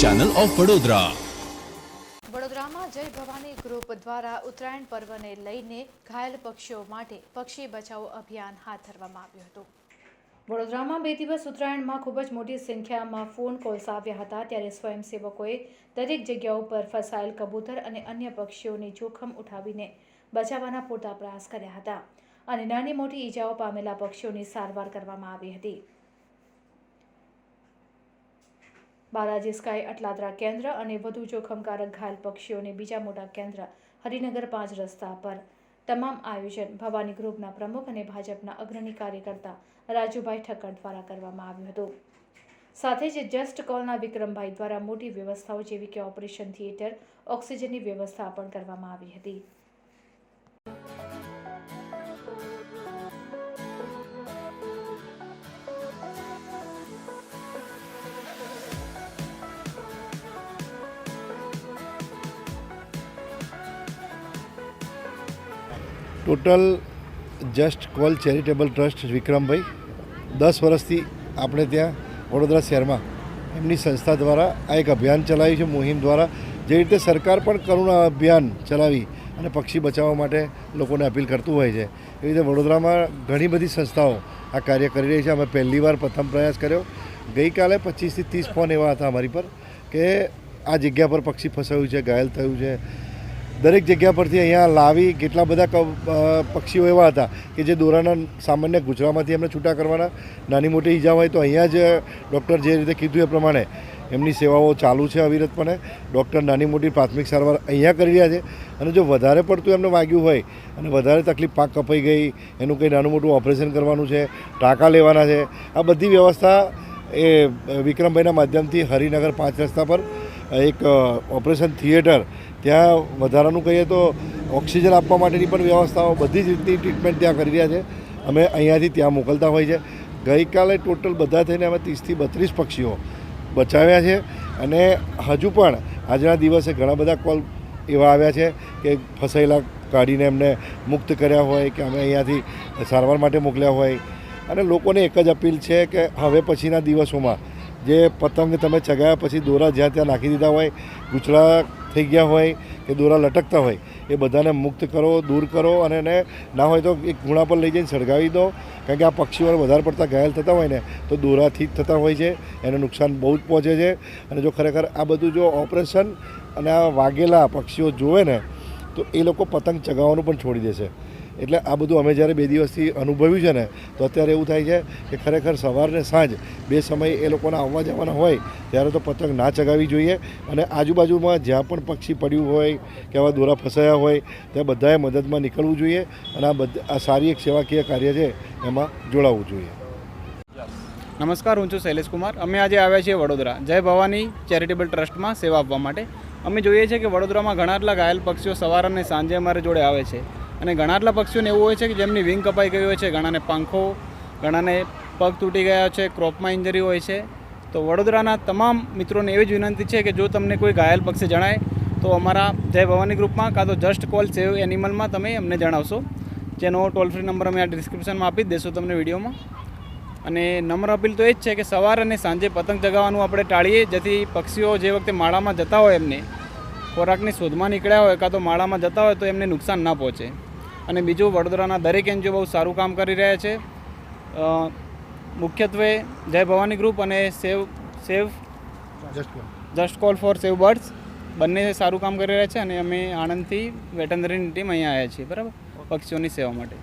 Channel of Vadodara વડોદરામાં Jai Bhavani group દ્વારા ઉત્તરાયણ પર્વને લઈને ઘાયલ પક્ષીઓ માટે પક્ષી બચાવો અભિયાન હાથ ધરવામાં આવ્યું હતું. વડોદરામાં બે દિવસ ઉત્તરાયણમાં ખૂબ જ મોટી સંખ્યામાં ફોન કોલ્સ આવ્યા હતા. ત્યારે સ્વયંસેવકોએ દરેક જગ્યાઓ પર ફસાયેલ કબૂતર અને અન્ય પક્ષીઓને જોખમ ઉઠાવીને બચાવવાના પૂરતા પ્રયાસ કર્યા હતા. અને નાની મોટી ઈજાઓ પામેલા પક્ષીઓની સારવાર કરવામાં આવી હતી. બાલાજી સ્કાય અટલાદરા કેન્દ્ર અને વધુ જોખમકારક ઘાયલ પક્ષીઓને બીજા મોટા કેન્દ્ર હરિનગર પાંચ રસ્તા પર. તમામ આયોજન ભવાની ગ્રુપના પ્રમુખ અને ભાજપના અગ્રણી કાર્યકર્તા રાજુભાઈ ઠક્કર દ્વારા કરવામાં આવ્યું હતું. સાથે જ જસ્ટ કોલના વિક્રમભાઈ દ્વારા મોટી વ્યવસ્થાઓ જેવી કે ઓપરેશન થિયેટર, ઓક્સિજનની વ્યવસ્થા પણ કરવામાં આવી હતી. Total just call charitable trust વિક્રમભાઈ. દસ વર્ષથી આપણે ત્યાં વડોદરા શહેરમાં એમની સંસ્થા દ્વારા આ એક અભિયાન ચલાવ્યું છે, મુહિમ દ્વારા. જે રીતે સરકાર પણ કરુણા અભિયાન ચલાવી અને પક્ષી બચાવવા માટે લોકોને અપીલ કરતું હોય છે. એવી રીતે વડોદરામાં ઘણી બધી સંસ્થાઓ આ કાર્ય કરી રહી છે. અમે પહેલી વાર પ્રથમ પ્રયાસ કર્યો. ગઈકાલે પચીસથી ત્રીસ ફોન એવા હતા અમારી પર કે આ જગ્યા પર પક્ષી ફસાયું છે, ઘાયલ થયું છે. દરેક જગ્યા પરથી અહીંયા લાવી કેટલા બધા પક્ષીઓ એવા હતા કે જે દોરાના સામાન્ય ગુજરાતમાંથી એમને છૂટા કરવાના. નાની મોટી ઈજા હોય તો અહીંયા જ ડૉક્ટર જે રીતે કીધું એ પ્રમાણે એમની સેવાઓ ચાલુ છે અવિરતપણે. ડૉક્ટર નાની મોટી પ્રાથમિક સારવાર અહીંયા કરી રહ્યા છે અને જો વધારે પડતું એમને વાગ્યું હોય અને વધારે તકલીફ પાક કપાઈ ગઈ, એનું કંઈ નાનું મોટું ઓપરેશન કરવાનું છે, ટાંકા લેવાના છે, આ બધી વ્યવસ્થા એ વિક્રમભાઈના માધ્યમથી હરિનગર પાંચ રસ્તા પર એક ઓપરેશન થિયેટર, ત્યાં વધારાનું કહીએ તો ઓક્સિજન આપવા માટેની પણ વ્યવસ્થાઓ બધી જ રીતની ટ્રીટમેન્ટ ત્યાં કરી રહ્યા છે. અમે અહીંયાથી ત્યાં મોકલતા હોય છે. ગઈકાલે ટોટલ બધા થઈને અમે ત્રીસથી બત્રીસ પક્ષીઓ બચાવ્યા છે અને હજુ પણ આજના દિવસે ઘણા બધા કોલ એવા આવ્યા છે કે ફસાયેલા કાઢીને એમને મુક્ત કર્યા હોય કે અમે અહીંયાથી સારવાર માટે મોકલ્યા હોય. અને લોકોને એક જ અપીલ છે કે હવે પછીના દિવસોમાં જે પતંગ તમે ચગાવ્યા પછી દોરા જ્યાં ત્યાં નાખી દીધા હોય, ગૂંચળા થઈ ગયા હોય કે દોરા લટકતા હોય, એ બધાને મુક્ત કરો, દૂર કરો અને એને ના હોય તો એક ખૂણા પર લઈ જઈને સળગાવી દો. કારણ કે આ પક્ષીઓને વધારે પડતા ઘાયલ થતા હોય ને, તો દોરાથી જ થતા હોય છે. એને નુકસાન બહુ જ પહોંચે છે. અને જો ખરેખર આ બધું જો ઓપરેશન અને આ વાગેલા પક્ષીઓ જોવે ને, તો એ લોકો પતંગ ચગાવવાનું પણ છોડી દેશે. એટલે આ બધું અમે જ્યારે બે દિવસથી અનુભવ્યું છે ને, તો અત્યારે એવું થાય છે કે ખરેખર સવારને સાંજ બે સમય એ લોકોના આવવા જવાના હોય, ત્યારે તો પતંગ ના ચગાવવી જોઈએ. અને આજુબાજુમાં જ્યાં પણ પક્ષી પડ્યું હોય કે આવા દોરા ફસાયા હોય, ત્યાં બધાએ મદદમાં નીકળવું જોઈએ અને આ બધા, આ સારી એક સેવાકીય કાર્ય છે, એમાં જોડાવવું જોઈએ. નમસ્કાર, હું છું શૈલેષ કુમાર. અમે આજે આવ્યા છીએ વડોદરા. જય ભવાની ચેરિટેબલ ટ્રસ્ટમાં સેવા આપવા માટે. અમે જોઈએ છીએ કે વડોદરામાં ઘણા એટલા ઘાયલ પક્ષીઓ સવાર અને સાંજે અમારે જોડે આવે છે. અને ઘણા એટલા પક્ષીઓને એવું હોય છે કે જેમની વિંગ કપાઈ ગઈ હોય છે, ઘણાને પાંખો, ઘણાને પગ તૂટી ગયા છે ક્રોપમાં ઇન્જરી હોય છે. તો વડોદરાના તમામ મિત્રોને એવી જ વિનંતી છે કે જો તમને કોઈ ઘાયલ પક્ષી જણાય, તો અમારા જય ભવાની ગ્રુપમાં કાં તો જસ્ટ કોલ સેવ એનિમલમાં તમે અમને જણાવશો. જેનો ટોલ ફ્રી નંબર અમે આ ડિસ્ક્રિપ્શનમાં આપી જ તમને વિડીયોમાં. અને નમ્ર અપીલ તો એ જ છે કે સવાર અને સાંજે પતંગ ચગાવવાનું આપણે ટાળીએ, જેથી પક્ષીઓ જે વખતે માળામાં જતા હોય એમને ખોરાકની શોધમાં નીકળ્યા હોય કાં તો માળામાં જતા હોય તો એમને નુકસાન ના પહોંચે. અને બીજું વડોદરાના દરેક એનજીઓ બહુ સારું કામ કરી રહ્યા છે. મુખ્યત્વે જય ભવાની ગ્રુપ અને save save just call for save birds બંને સારું કામ કરી રહ્યા છે અને અમે આણંદથી વેટનરીની ટીમ અહીંયા આવ્યા છીએ બરાબર? પક્ષીઓની સેવા માટે.